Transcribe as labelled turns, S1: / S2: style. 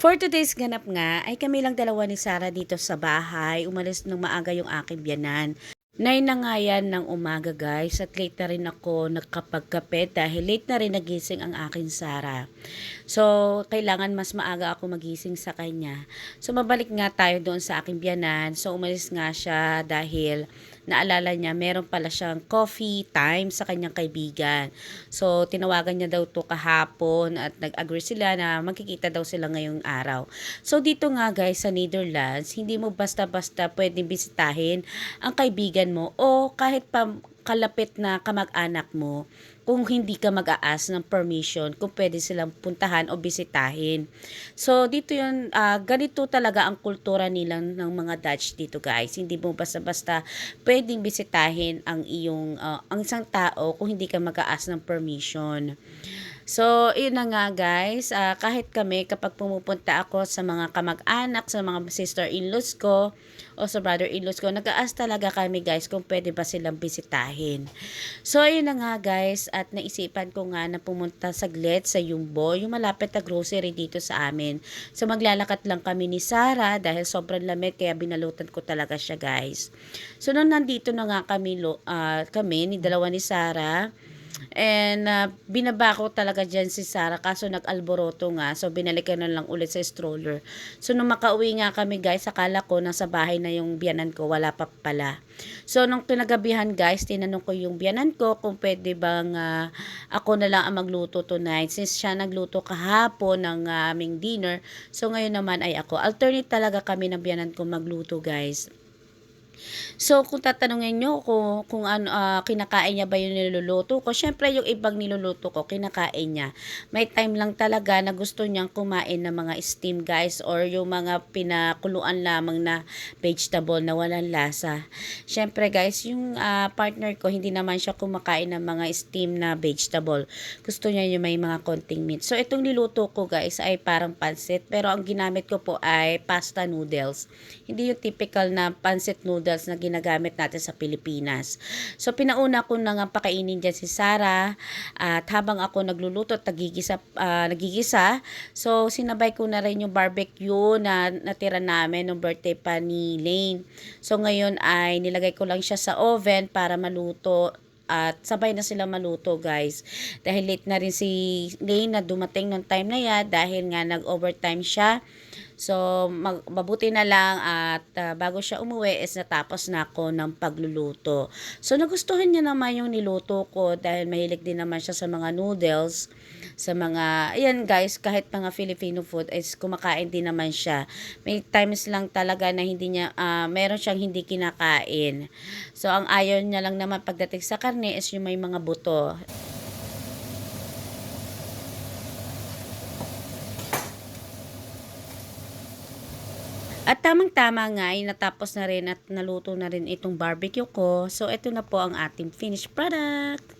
S1: For today's ganap nga, ay kami lang dalawa ni Sarah dito sa bahay. Umalis ng maaga yung aking biyanan. Nine na nga yan ng umaga guys at late na rin ako nagkapagkape dahil late na rin nagising ang aking Sarah. So, kailangan mas maaga ako magising sa kanya. So, mabalik nga tayo doon sa aking biyanan. So, umalis nga siya dahil naalala niya meron pala siyang coffee time sa kanyang kaibigan. So, tinawagan niya daw to kahapon at nag-agree sila na magkikita daw sila ngayong araw. So, dito nga guys sa Netherlands, hindi mo basta-basta pwedeng bisitahin ang kaibigan mo o kahit pa kalapit na kamag-anak mo kung hindi ka mag-aas ng permission kung pwede silang puntahan o bisitahin. So, dito yun, ah, ganito talaga ang kultura nilang ng mga Dutch dito guys. Hindi mo basta-basta pwedeng bisitahin ang iyong, ah, ang isang tao kung hindi ka mag-aas ng permission. So, yun na nga guys, Ah, kahit kami kapag pumupunta ako sa mga kamag-anak, sa mga sister-in-laws ko, o sa brother-in-laws ko, nag-aas talaga kami guys kung pwede ba silang bisitahin. So, ayun na nga guys, at naisipan ko nga na pumunta saglit sa Yumbo, yung malapit na grocery dito sa amin. So, maglalakad lang kami ni Sarah dahil sobrang lamig kaya binalutan ko talaga siya guys. So, nung nandito na nga kami, ah, kami ni dalawa ni Sarah, And uh, binaba ko talaga dyan si Sarah kaso nag-alboroto nga. So binalikan na lang ulit sa stroller. So nung makauwi nga kami guys, akala ko nasa bahay na yung biyanan ko. Wala pa pala. So nung pinagabihan guys, tinanong ko yung biyanan ko kung pwede bang uh, ako na lang ang magluto tonight. Since siya nagluto kahapon ng uh, aming dinner. So ngayon naman ay ako. Alternate talaga kami ng biyanan ko magluto guys. So, kung tatanungin nyo kung, kung ano, ah, kinakain niya ba yung niluluto ko, syempre yung ibang niluluto ko, kinakain niya. May time lang talaga na gusto niyang kumain ng mga steam guys or yung mga pinakuluan lamang na vegetable na walang lasa. Syempre guys, yung ah, partner ko, hindi naman siya kumakain ng mga steam na vegetable. Gusto niya yung may mga konting meat. So, itong niluto ko guys ay parang pansit. Pero ang ginamit ko po ay pasta noodles. Hindi yung typical na pansit noodles na ginagamit natin sa Pilipinas. So, pinauna ko na nga pakainin dyan si Sarah at habang ako nagluluto at nagigisa, ah, nagigisa, so sinabay ko na rin yung barbecue na natira namin nung birthday pa ni Lane. So, ngayon ay nilagay ko lang siya sa oven para maluto at sabay na sila maluto guys dahil late na rin si Lane na dumating ng time na yan dahil nga nag-overtime siya So, mag, mabuti na lang at ah, bago siya umuwi is natapos na ako ng pagluluto. So, nagustuhan niya naman yung niluto ko dahil mahilig din naman siya sa mga noodles, sa mga, ayan guys, kahit mga Filipino food is kumakain din naman siya. May times lang talaga na hindi niya, ah, meron siyang hindi kinakain. So, ang ayaw niya lang naman pagdating sa karne is yung may mga buto. At tamang-tama nga ay natapos na rin at naluto na rin itong barbecue ko. So, ito na po ang ating finished product.